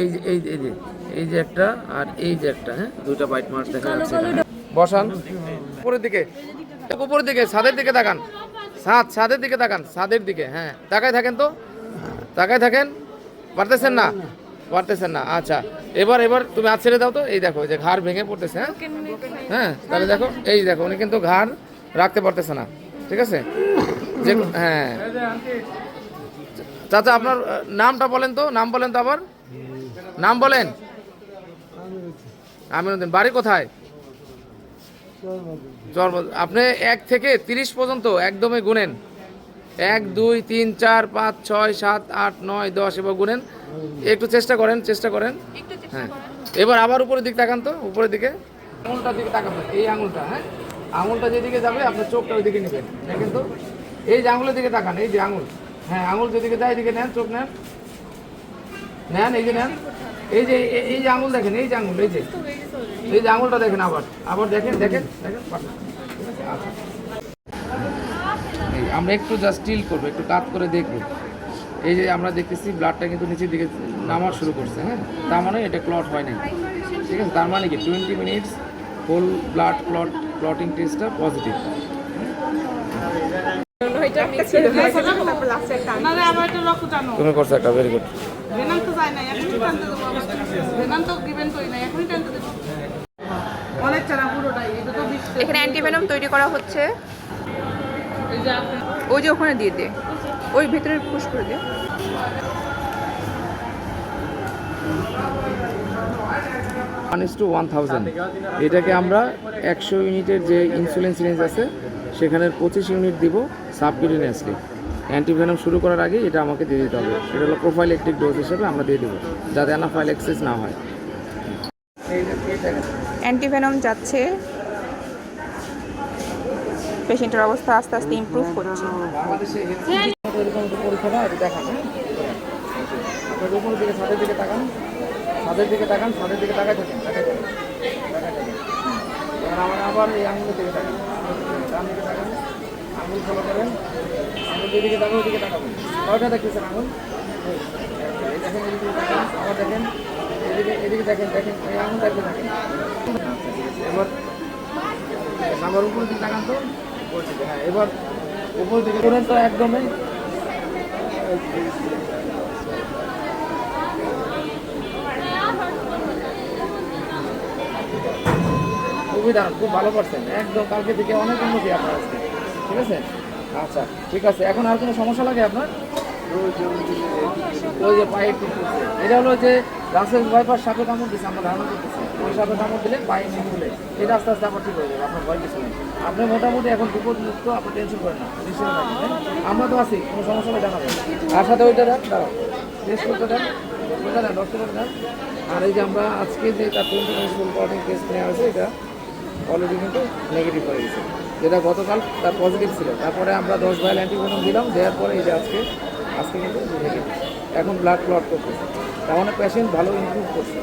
এই যে এই যে এই যে একটা আর এই যে একটা হ্যাঁ? দুটো বাইট মার্ক দেখা যাচ্ছে। বসান। উপরের দিকে। উপরের দিকে ছাদের দিকে তাকান। ছাদ ছাদের দিকে তাকান ছাদের দিকে হ্যাঁ। তাকায় থাকেন তো? তাকায় থাকেন? পারতেছেন না? পারতেছেন না আচ্ছা। এবার এবার তুমি হাত ছেড়ে দাও তো। এই দেখো যে ঘাড় ভেঙে পড়তেছে হ্যাঁ? হ্যাঁ তাহলে দেখো এই দেখো উনি কিন্তু ঘাড় রাখতে পারতেছে না। ঠিক আছে? যে হ্যাঁ। চাচা আপনার নামটা বলেন তো নাম বলেন তো আবার। নাম বলেন। আমিনুদ্দিন বাড়ি কোথায়? আপনি এক থেকে তিরিশ পর্যন্ত একদমই গুনেন। এক দুই তিন চার পাঁচ ছয় সাত আট নয় দশ এবার গুনেন। একটু চেষ্টা করেন চেষ্টা করেন। হ্যাঁ। এবার আবার উপরের দিক তাকান তো উপরের দিকে। আঙুলটার দিকে তাকাবেন এই আঙুলটা হ্যাঁ? আঙুলটা যেদিকে যাবে আপনার চোখটা ওইদিকে নেবেন। দেখেন তো? এই যে আঙুলের দিকে তাকান এই যে আঙুল। হ্যাঁ আঙুল যেদিকে যায় এদিকে নেন চোখ নেন। নেন এই যে নেন। এই যে এই- এই যে আঙুল দেখেন এই যে আঙুল এই যে। এই যে আঙুলটা দেখেন আবার। আবার দেখেন দেখেন দেখেন? আচ্ছা। এই আমরা একটু জাস্ট স্টিল করব একটু কাত করে দেখব। এই যে আমরা দেখতেছি ব্লাডটা কিন্তু নিচের দিকে নামা শুরু করছে হ্যাঁ? তার মানে এটা ক্লট হয় নাই। ঠিক আছে? তার মানে কি? Twenty minutes whole blood clot clotting টেস্টটা পজিটিভ তুমি করছ একটা ভেরি গুড ভেনান তো যায় না এখনই টানতে দেবো ভেনান তো গিভেন করি না এখনই টানতে দেবো। অনেক চারা পুরোটাই এটা তো এখানে অ্যান্টিভেনম তৈরি করা হচ্ছে। এই যে আপনি ওই যে ওখানে দিয়ে দে। ওই ভেতরে পুশ করে দে। One is two one thousand এটাকে আমরা একশো ইউনিটের যে ইনসুলিন সিরিঞ্জ আছে সেখানে পঁচিশ ইউনিট দিব সাবকিউটিনিয়াসলি অ্যান্টিভেনম শুরু করার আগে এটা আমাকে দিয়ে দিতে হবে। এটা হলো প্রোফাইল একটিভ ডোজ হিসেবে আমরা দিয়ে দেবো যাতে অ্যানাফাইল এক্সেস না হয়। অ্যান্টিভেনম যাচ্ছে। পেশেন্টের অবস্থা আস্তে আস্তে ইমপ্রুভ করছে। এরকম পরীক্ষা না এটা দেখান? আপনার উপরের দিকে ছাদের দিকে তাকান ছাদের দিকে তাকান ছাদের দিকে তাকাই থাকেন তাকাই থাকেন তাকাই থাকেন আমার আবার এই আঙুলের দিকে তাকান। ডান দিকে তাকান। আঙুল ফলো করেন। আঙুল যেদিকে তাকান ওইদিকে তাকাবেন কয়টা দেখতেছেন আঙুল? দেখেন এদিকে আবার দেখেন এদিকে এদিকে দেখেন দেখেন, এই আঙুল এবার আমার উপরের দিকে তাকান তো। হ্যাঁ এবার উপরের দিকে উপরে তো একদমই খুবই দারুণ, খুব ভালো করছেন। একদম কালকে থেকে অনেক উন্নতি আপনার আজকে। ঠিক আছে? আচ্ছা ঠিক আছে। এখন আর কোনো সমস্যা লাগে আপনার? ওই যে পায়ে এটা হলো যে রাসেল ভাইপার সাপে কামড় দিচ্ছে আমরা ধারণা করতেছি। ওই সাপে কামড় দিলে পায়ে নিয়ে এটা আস্তে আস্তে আবার ঠিক হয়ে যাবে, আপনার ভয় কিছু নেই। আপনি মোটামুটি এখন বিপদ মুক্ত আপনি টেনশন করেন না হ্যাঁ? আমরা তো আছি, কোনো সমস্যা হলে জানাবেন। আর সাথে ওইটা দেন, দাঁড়াও। টেস্ট করতে দেন, ওইটা দেন ডক্টর দেন। আর এই যে আমরা আজকে যে তার টোয়েন্টি টেস্ট নেওয়া হয়েছে, এটা অলরেডি কিন্তু নেগেটিভ হয়ে গেছে। যেটা গতকাল তার পজিটিভ ছিল। তারপরে আমরা দশ ভাইল অ্যান্টিবায়োটিক দিলাম, দেওয়ার পরে এই যে আজকে আজকে কিন্তু নেগেটিভ এখন ব্লাড ক্লট করতেছে। তার মানে পেশেন্ট ভালো ইম্প্রুভ করছে।